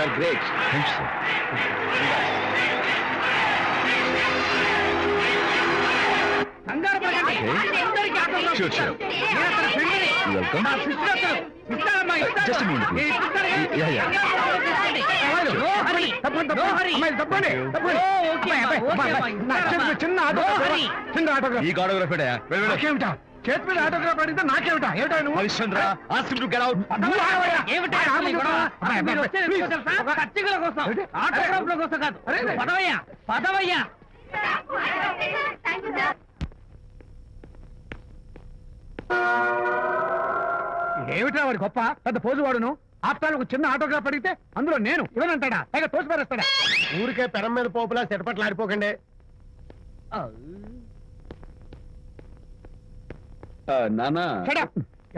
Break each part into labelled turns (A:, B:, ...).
A: You are great thanks sir
B: కంగారు పడకండి.
A: Okay.
B: అందరికీ ఆటోగ్రాఫ్
A: Sure, sure.
B: ఇస్తాను. నేను అతని ఫ్రెండ్ని.
A: Welcome.
B: నా సిస్టర్ అతను. ఇస్తానమ్మా, ఇస్తాను.
A: Just a moment, please.
B: నేను ఇస్తాను కదా.
A: Yeah, yeah.
B: తీసుకోండి. అమ్మాయిలు, no hurry. No hurry. ఓ, ఓకే అమ్మా, ఓకే అమ్మా, ఇస్తానమ్మా.
C: చిన్న
B: No
C: ఆటోగ్రాఫ్
B: hurry.
C: చిన్న ఆటోగ్రాఫ్
A: ఈ ఆటోగ్రాఫ్
C: నాకేమిటా చేతి మీద ఆటోగ్రాఫ్ అడిగితే నాకేమిటా ఏమిటా నువ్వు
A: Harishchandra ask to get out
C: నువ్వు ఆగవయ్యా.
B: ఏమిటి మీరు వచ్చేది. ఎందుకో తెలుసా? కోసం? ఆటోగ్రాఫ్ల కోసం కాదు. పదవయ్యా పదవయ్యా.
C: ఏమిటా వాడి గొప్ప? పెద్ద పోజు వాడును. ఆప్తాలు ఒక చిన్న ఆటోగ్రాఫ్ అడిగితే అందులో నేను ఇవ్వనంటాడా? పైగా తోసి పారేస్తాడా?
D: ఊరికే పెరం మీద పోపులా చెట్పట్లు ఆడిపోకండి
A: నానా.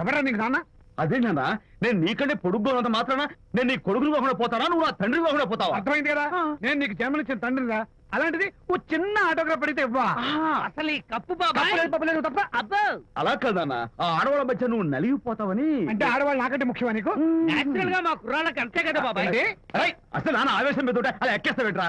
C: ఎవరా నీకు నాన్న?
A: అదే నాన్న నేను నీకంటే పొడుగ్గా ఉన్నంత మాత్రాన నేను నీ కొడుకుని కాకుండా పోతానా? నువ్వు నా తండ్రి కాకుండా పోతావా?
C: అర్థమైంది కదా? నేను నీకు జన్మనిచ్చిన తండ్రిరా అలాంటిది ఓ చిన్న ఆటోగ్రాఫ్ అడిగితే ఇవ్వా.
B: అసలు ఈ కప్పు బాబాయ్.
C: తప్ప.
B: అబ్బో.
A: అలా కాదన్నా. ఆ ఆడవాళ్ళ మధ్య నువ్వు నలిగిపోతావని.
C: అంటే ఆడవాళ్ళు నాకంటే ముఖ్యమా నీకు?
B: నేచురల్గా మా కుర్రాళ్ళకి అంతే కదా బాబాయ్?
A: అరేయ్, అసలు నాన్న ఆవేశం మీద ఉంటే అలా ఎక్కేస్తావేట్రా?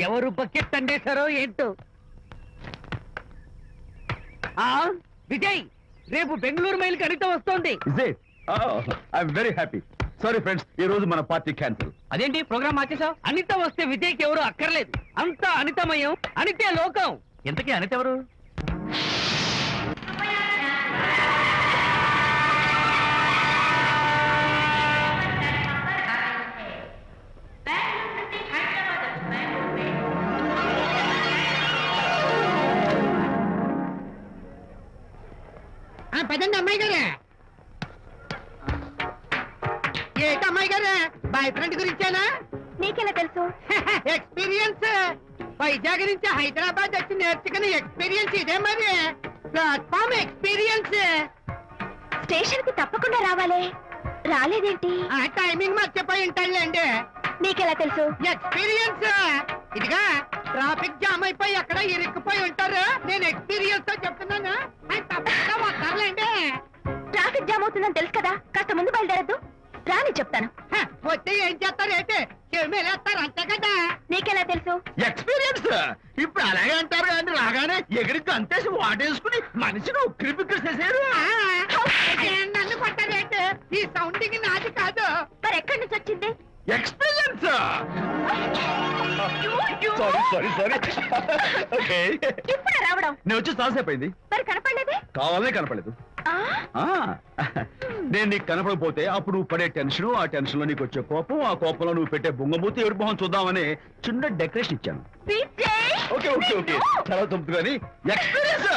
B: ఎవరు బకెట్ అండేశారో ఏంటో? ఆ విజయ్ రేపు బెంగళూరు మైల్ కడిత వస్తోంది.
A: very happy. Sorry friends, ఈ రోజు మన పార్టీ క్యాన్సిల్
E: అదేంటి ప్రోగ్రామ్ మార్చేసావు
B: అనిత వస్తే విజయ్కి ఎవరు అక్కర్లేదు. అంతా అనితమయం అనితే లోకం.
E: ఎంతకీ అనిత ఎవరు
B: పదండి అమ్మాయి గారే. ఏంటి అమ్మాయి గారే? బాయ్ ఫ్రెండ్ గురించేనా?
F: నీకెలా తెలుసు?
B: ఎక్స్పీరియన్స్. వైజాగ్ నుంచి హైదరాబాద్ వచ్చి నేర్చుకున్న ఎక్స్పీరియన్స్ ఇదే మరి. Platform experience.
F: స్టేషన్కి తప్పకుండా రావాలే. రాలేదేంటి?
B: ఆ టైమింగ్ మర్చిపోయి ఉంటాడులేండి
F: నీకెలా తెలుసు?
B: ఎక్స్పీరియన్స్. ఇదిగా ట్రాఫిక్ జామ్ అయిపోయి ఎక్కడ ఇరుక్కుపోయి ఉంటారు. నేను ఎక్స్పీరియన్స్తో చెప్తున్నాను. ఆయన తప్పకుండా
F: ట్రాఫిక్ జామ్ అవుతుందని తెలుసు కదా? కాస్త ముందు బయలుదేరద్దు. రాని చెప్తాను.
B: హ, వస్తే ఏం చేస్తారు ఏంటి? చెమేలేస్తారు అంతే కదా?
F: నీకెలా తెలుసు?
A: ఎక్స్పీరియన్స్ ఇప్పుడు అలాగే అంటారు కానీ రాగానే ఎగిరికి అంతేసి వాటేసుకుని మనిషిని ఉక్కిరి బిక్కిరి చేశారు
B: నన్ను కొట్టారేంటి ఈ సౌండింగ్ నాది కాదు.
F: మరి ఎక్కడి నుంచి వచ్చింది?
A: Experience sorry sorry sorry okay
F: ఇప్పుడే రావడం.
A: నేను వచ్చి అయింది.
F: మరి కనపడలేదే?
A: కావాలనే కనపడలేదు. నేను నీకు కనపడకపోతే అప్పుడు నువ్వు పడే టెన్షన్ ఆ టెన్షన్లో నీకు వచ్చే కోపం ఆ కోపంలో నువ్వు పెట్టే బొంగమూతి ఏడు మొహం చూద్దామని చిన్న డెకరేషన్ ఇచ్చాను! Okay okay okay! చాలా కానీ ఎక్స్పీరియన్స్